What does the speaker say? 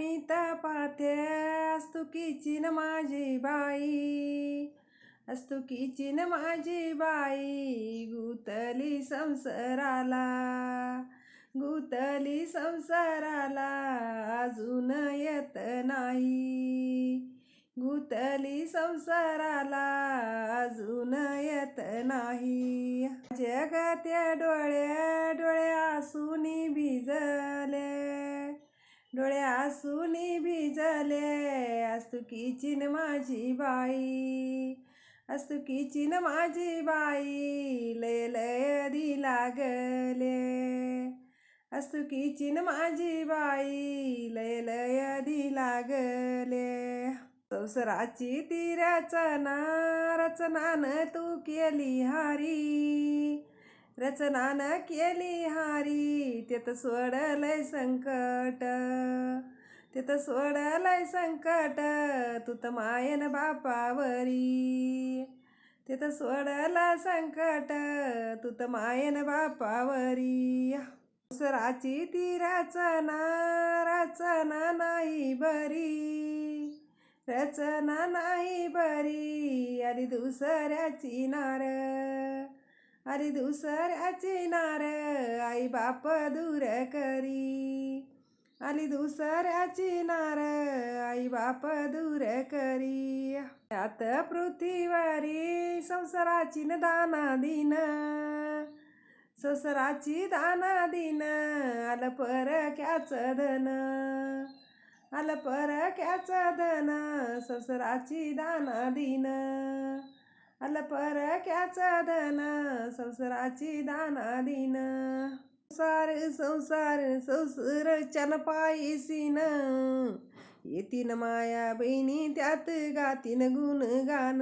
मी पाथे अस्तुकीची न माझी बाई. अस्तुकीची न माझी बाई गुतली संसाराला. गुतली संसाराला अजून येत नाही. गुतली संसाराला अजून येत नाही. जगात्या डोळ्या डोळ्या असून भिज डोळे आसूनी भिजले अस्तुकीची किचिन माझी बाई अस्तुकीची किचिन माझी बाई लय लय दी लागले. अस्तुकीची किचिन माझी बाई लय लय दी लागले. संसाराची ती रचना रचनान तू केली हारी. रचनानं केली हारी त्यात सोडलंय संकट. त्यात सोडलंय संकट तू तर मायन बापावरी. त्यात सोडला संकट तू तर मायन बापावरी. दुसराची ती रचना रचना नाही बरी. रचना नाही बरी आणि दुसऱ्याची नार. अरे दुसऱ्याची नार आई बाप दूर करी. आली दुसऱ्याची नार आई बाप दूर करी. यात पृथ्वीवरी संसाराची न दाना दिन. संसाराची दाना दिन पर परक्याच धन. आलं परक्याच धन संसाराची दाना दिन. आलं परक्याच धन संसाराची दाना दिन संसार संसार संसार चन पायसीन. येतीन माया बहिणी त्यात गातीन गुण गान